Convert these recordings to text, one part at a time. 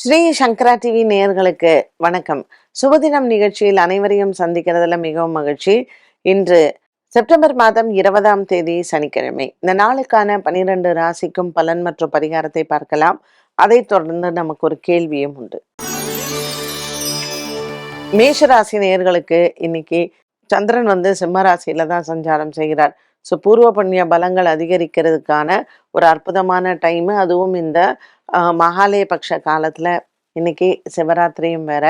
ஸ்ரீ சங்கரா TV நேயர்களுக்கு வணக்கம். சுபதினம் நிகழ்ச்சியில் அனைவரையும் சந்திக்கிறதுல மிகவும் மகிழ்ச்சி. இன்று செப்டம்பர் மாதம் இருபதாம் தேதி சனிக்கிழமை. இந்த நாளுக்கான பனிரெண்டு ராசிக்கும் பலன் மற்றும் பரிகாரத்தை பார்க்கலாம். அதைத் தொடர்ந்து நமக்கு ஒரு கேள்வியும் உண்டு. மேஷ ராசி நேயர்களுக்கு இன்னைக்கு சந்திரன் வந்து சிம்ம ராசியில தான் சஞ்சாரம் செய்கிறார். ஸோ பூர்வ புண்ணிய பலங்கள் அதிகரிக்கிறதுக்கான ஒரு அற்புதமான டைமு அதுவும் இந்த மகாலய பக்ஷ காலத்தில் இன்னைக்கு சிவராத்திரியும் வேற.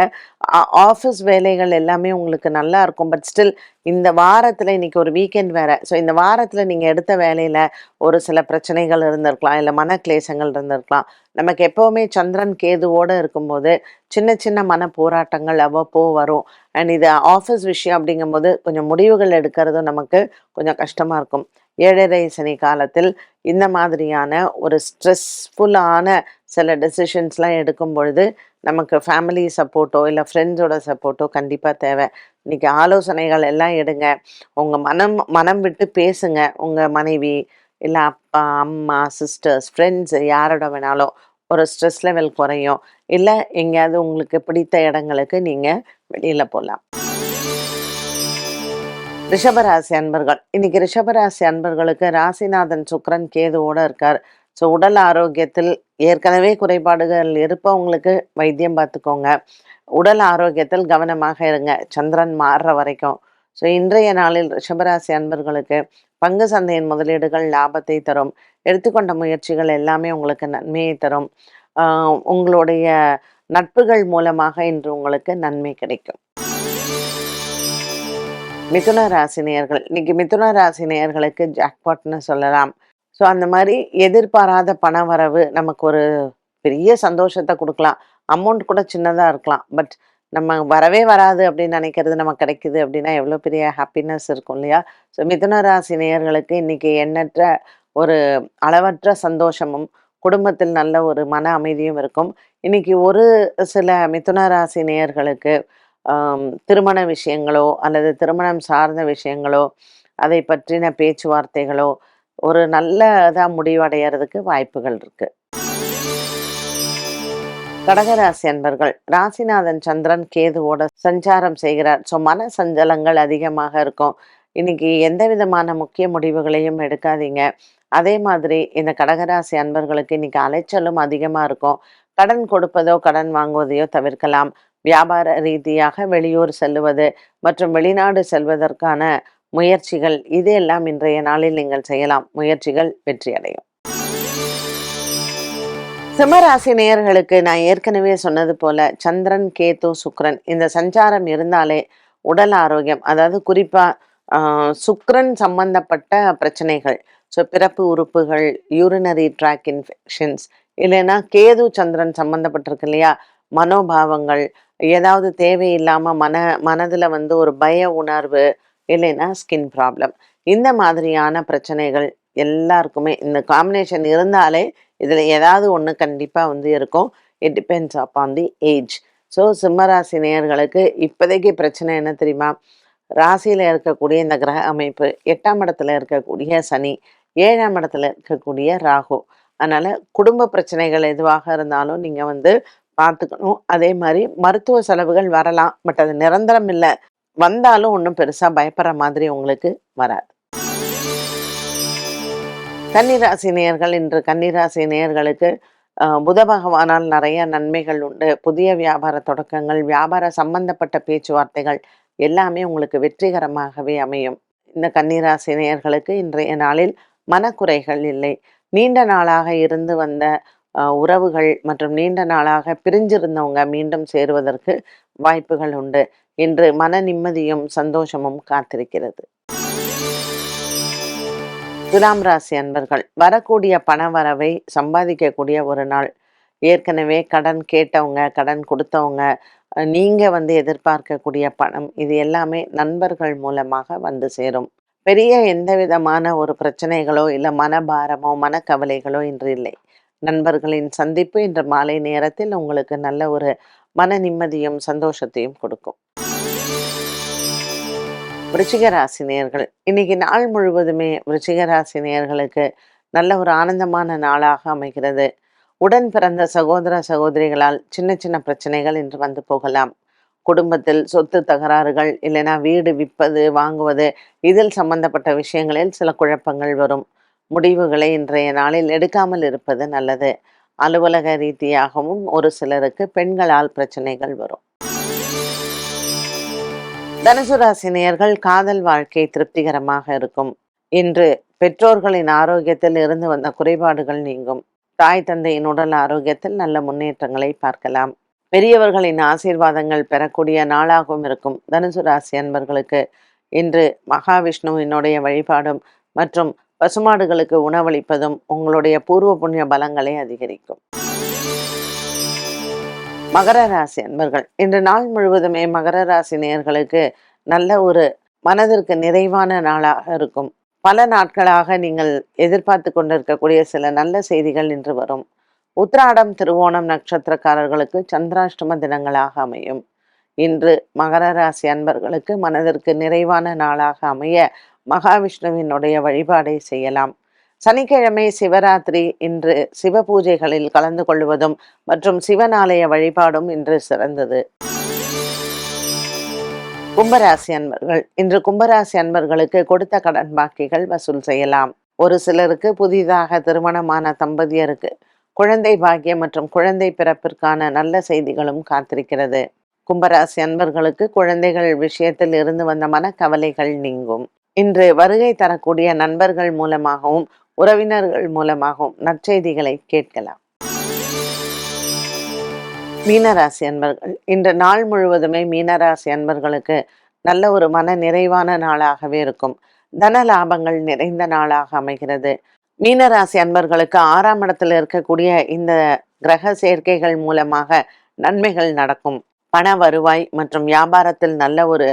ஆஃபீஸ் வேலைகள் எல்லாமே உங்களுக்கு நல்லா இருக்கும். பட் ஸ்டில் இந்த வாரத்தில் இன்னைக்கு ஒரு வீக்கெண்ட் வேற. ஸோ இந்த வாரத்தில் நீங்கள் எடுத்த வேலையில் ஒரு சில பிரச்சனைகள் இருந்திருக்கலாம். இல்லை மன கிளேசங்கள் இருந்திருக்கலாம். நமக்கு எப்போவுமே சந்திரன் கேதுவோடு இருக்கும்போது சின்ன சின்ன மன போராட்டங்கள் அவ்வப்போ வரும். அண்ட் இது ஆஃபீஸ் விஷயம் அப்படிங்கும்போது கொஞ்சம் முடிவுகள் எடுக்கிறதும் நமக்கு கொஞ்சம் கஷ்டமாக இருக்கும். ஏழரை சனி காலத்தில் இந்த மாதிரியான ஒரு ஸ்ட்ரெஸ்ஃபுல்லான சில டெசிஷன்ஸ்லாம் எடுக்கும் பொழுது நமக்கு ஃபேமிலி சப்போர்ட்டோ இல்லை ஃப்ரெண்ட்ஸோட சப்போர்ட்டோ கண்டிப்பாக தேவை. இன்றைக்கி ஆலோசனைகள் எல்லாம் எடுங்க. உங்கள் மனம் மனம் விட்டு பேசுங்க. உங்கள் மனைவி இல்லை அப்பா அம்மா சிஸ்டர்ஸ் ஃப்ரெண்ட்ஸ் யாரோட வேணாலும் ஒரு ஸ்ட்ரெஸ் லெவல் குறையும். இல்லை எங்கேயாவது உங்களுக்கு பிடித்த இடங்களுக்கு நீங்கள் வெளியில் போகலாம் ரிஷபராசி அன்பர்கள். இன்னைக்கு ரிஷபராசி அன்பர்களுக்கு ராசிநாதன் சுக்ரன் கேதுவோட இருக்கார். ஸோ உடல் ஆரோக்கியத்தில் ஏற்கனவே குறைபாடுகள் இருப்பவங்களுக்கு வைத்தியம் பார்த்துக்கோங்க. உடல் ஆரோக்கியத்தில் கவனமாக இருங்க. சந்திரன் மாறுற வரைக்கும். ஸோ இன்றைய நாளில் ரிஷபராசி அன்பர்களுக்கு பங்கு சந்தையின் முதலீடுகள் லாபத்தை தரும். எடுத்துக்கொண்ட முயற்சிகள் எல்லாமே உங்களுக்கு நன்மையை தரும். உங்களுடைய நட்புகள் மூலமாக இன்று உங்களுக்கு நன்மை கிடைக்கும். மிதுன ராசி நேயர்கள். இன்னைக்கு மிதுன ராசி நேயர்களுக்கு ஜாக்பாட்னு சொல்லலாம். ஸோ அந்த மாதிரி எதிர்பாராத பண வரவு நமக்கு ஒரு பெரிய சந்தோஷத்தை கொடுக்கலாம். அமௌண்ட் கூட சின்னதாக இருக்கலாம். பட் நம்ம வரவே வராது அப்படின்னு நினைக்கிறது நமக்கு கிடைக்குது அப்படின்னா எவ்வளோ பெரிய ஹாப்பினஸ் இருக்கும் இல்லையா? ஸோ மிதுன ராசி நேயர்களுக்கு இன்றைக்கி எண்ணற்ற ஒரு அளவற்ற சந்தோஷமும் குடும்பத்தில் நல்ல ஒரு மன அமைதியும் இருக்கும். இன்னைக்கு ஒரு சில மிதுன ராசி நேயர்களுக்கு திருமண விஷயங்களோ அல்லது திருமணம் சார்ந்த விஷயங்களோ அதை பற்றின பேச்சுவார்த்தைகளோ ஒரு நல்லதா முடிவடைகிறதுக்கு வாய்ப்புகள் இருக்கு. கடகராசி அன்பர்கள் ராசிநாதன் சந்திரன் கேதுவோட சஞ்சாரம் செய்கிறார். ஸோ மன சஞ்சலங்கள் அதிகமாக இருக்கும். இன்னைக்கு எந்த விதமான முக்கிய முடிவுகளையும் எடுக்காதீங்க. அதே மாதிரி இந்த கடகராசி அன்பர்களுக்கு இன்னைக்கு அலைச்சலும் அதிகமா இருக்கும். கடன் கொடுப்பதோ கடன் வாங்குவதையோ தவிர்க்கலாம். வியாபார ரீதியாக வெளியூர் செல்லுவது மற்றும் வெளிநாடு செல்வதற்கான முயற்சிகள் இதையெல்லாம் இன்றைய நாளில் நீங்கள் செய்யலாம். முயற்சிகள் வெற்றி அடையும். சிம்மராசி நேயர்களுக்கு நான் ஏற்கனவே சொன்னது போல சந்திரன் கேது சுக்ரன் இந்த சஞ்சாரம் இருந்தாலே உடல் ஆரோக்கியம் அதாவது குறிப்பா சுக்ரன் சம்பந்தப்பட்ட பிரச்சனைகள் ஸோ பிறப்பு உறுப்புகள் யூரினரி ட்ராக் இன்ஃபெக்ஷன்ஸ் இல்லைன்னா கேது சந்திரன் சம்பந்தப்பட்டிருக்கு இல்லையா? மனோபாவங்கள் ஏதாவது தேவையில்லாமல் மன மனதில் வந்து ஒரு பய உணர்வு இல்லைன்னா ஸ்கின் ப்ராப்ளம் இந்த மாதிரியான பிரச்சனைகள் எல்லாருக்குமே இந்த காம்பினேஷன் இருந்தாலே இதில் ஏதாவது ஒன்று கண்டிப்பாக வந்து இருக்கும். It depends upon the age so சிம்மராசி நேயர்களுக்கு இப்போதைக்கு பிரச்சனை என்ன தெரியுமா? ராசியில் இருக்கக்கூடிய இந்த கிரக அமைப்பு எட்டாம் இடத்துல இருக்கக்கூடிய சனி ஏழாம் இடத்துல இருக்கக்கூடிய ராகு. அதனால் குடும்ப பிரச்சனைகள் எதுவாக இருந்தாலும் நீங்கள் வந்து பார்த்துக்கணும். அதே மாதிரி மருத்துவ செலவுகள் வரலாம் பட் அது நிரந்தரம் இல்லை. வந்தாலும் ஒன்றும் பெருசாக பயப்படுற மாதிரி உங்களுக்கு வராது. கன்னிராசி நேயர்கள் இன்று கன்னிராசி நேயர்களுக்கு புத பகவானால் நிறைய நன்மைகள் உண்டு. புதிய வியாபார தொடக்கங்கள் வியாபார சம்பந்தப்பட்ட பேச்சுவார்த்தைகள் எல்லாமே உங்களுக்கு வெற்றிகரமாகவே அமையும். இந்த கன்னிராசி நேயர்களுக்கு இன்றைய நாளில் மனக்குறைகள் இல்லை. நீண்ட நாளாக இருந்து வந்த உறவுகள் மற்றும் நீண்ட நாளாக பிரிஞ்சிருந்தவங்க மீண்டும் சேருவதற்கு வாய்ப்புகள் உண்டு. இன்று மன நிம்மதியும் சந்தோஷமும் காத்திருக்கிறது. துலாம் ராசி அன்பர்கள் வரக்கூடிய பண வரவை சம்பாதிக்கக்கூடிய ஒரு நாள். ஏற்கனவே கடன் கேட்டவங்க கடன் கொடுத்தவங்க நீங்கள் வந்து எதிர்பார்க்கக்கூடிய பணம் இது எல்லாமே நண்பர்கள் மூலமாக வந்து சேரும். பெரிய எந்த விதமான ஒரு பிரச்சனைகளோ இல்லை மனபாரமோ மனக்கவலைகளோ இன்று இல்லை. நண்பர்களின் சந்திப்பு இன்று மாலை நேரத்தில் உங்களுக்கு நல்ல ஒரு மன நிம்மதியும் சந்தோஷத்தையும் கொடுக்கும். விருச்சிகராசி நேர்கள் இன்னைக்கு நாள் முழுவதுமே விருச்சிகராசி நேர்களுக்கு நல்ல ஒரு ஆனந்தமான நாளாக அமைகிறது. உடன் பிறந்த சகோதர சகோதரிகளால் சின்ன சின்ன பிரச்சனைகள் இன்று வந்து போகலாம். குடும்பத்தில் சொத்து தகராறுகள் இல்லைன்னா வீடு விற்பது வாங்குவது இதில் சம்பந்தப்பட்ட விஷயங்களில் சில குழப்பங்கள் வரும். முடிவுகளை இன்றைய நாளில் எடுக்காமல் இருப்பது நல்லது. அலுவலக ரீதியாகவும் ஒரு சிலருக்கு பெண்களால் பிரச்சனைகள் வரும். தனுசு ராசி நேயர்கள் காதல் வாழ்க்கை திருப்திகரமாக இருக்கும். இன்று பெற்றோர்களின் ஆரோக்கியத்தில் இருந்து வந்த குறைபாடுகள் நீங்கும். தாய் தந்தையின் உடல் ஆரோக்கியத்தில் நல்ல முன்னேற்றங்களை பார்க்கலாம். பெரியவர்களின் ஆசீர்வாதங்கள் பெறக்கூடிய நாளாகவும் இருக்கும். தனுசு ராசி அன்பர்களுக்கு இன்று மகாவிஷ்ணுவினுடைய வழிபாடும் மற்றும் பசுமாடுகளுக்கு உணவளிப்பதும் உங்களுடைய பூர்வ புண்ணிய பலங்களை அதிகரிக்கும். மகர ராசி அன்பர்கள் இன்று நாள் முழுவதுமே மகர ராசி நேர்களுக்கு நல்ல ஒரு மனதிற்கு நிறைவான நாளாக இருக்கும். பல நாட்களாக நீங்கள் எதிர்பார்த்து கொண்டிருக்கக்கூடிய சில நல்ல செய்திகள் இன்று வரும். உத்ராடம் திருவோணம் நட்சத்திரக்காரர்களுக்கு சந்திராஷ்டம தினங்களாக அமையும். இன்று மகர ராசி அன்பர்களுக்கு மனதிற்கு நிறைவான நாளாக அமைய மகாவிஷ்ணுவினுடைய வழிபாடை செய்யலாம். சனிக்கிழமை சிவராத்திரி இன்று சிவ பூஜைகளில் கலந்து கொள்வதும் மற்றும் சிவன் ஆலய வழிபாடும் இன்று சிறந்தது. கும்பராசி அன்பர்கள் இன்று கும்பராசி அன்பர்களுக்கு கொடுத்த கடன் பாக்கிகள் வசூல் செய்யலாம். ஒரு சிலருக்கு புதிதாக திருமணமான தம்பதியருக்கு குழந்தை பாக்கியம் மற்றும் குழந்தை பிறப்பிற்கான நல்ல செய்திகளும் காத்திருக்கிறது. கும்பராசி அன்பர்களுக்கு குழந்தைகள் விஷயத்தில் இருந்து வந்த மனக்கவலைகள் நீங்கும். இன்று வருகை தரக்கூடிய நண்பர்கள் மூலமாகவும் உறவினர்கள் மூலமாகவும் நற்செய்திகளை கேட்கலாம். மீனராசி அன்பர்கள் இன்று நாள் முழுவதுமே மீனராசி அன்பர்களுக்கு நல்ல ஒரு மன நிறைவான நாளாகவே இருக்கும். தன லாபங்கள் நிறைந்த நாளாக அமைகிறது. மீனராசி அன்பர்களுக்கு ஆறாம் இடத்தில் இருக்கக்கூடிய இந்த கிரக சேர்க்கைகள் மூலமாக நன்மைகள் நடக்கும். பண வருவாய் மற்றும் வியாபாரத்தில் நல்ல ஒரு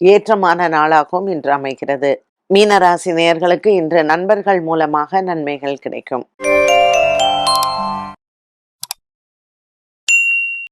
ஏற்றமான நாளாகவும் இன்று அமைகிறது. மீனராசி நேயர்களுக்கு இன்று நண்பர்கள் மூலமாக நன்மைகள் கிடைக்கும்.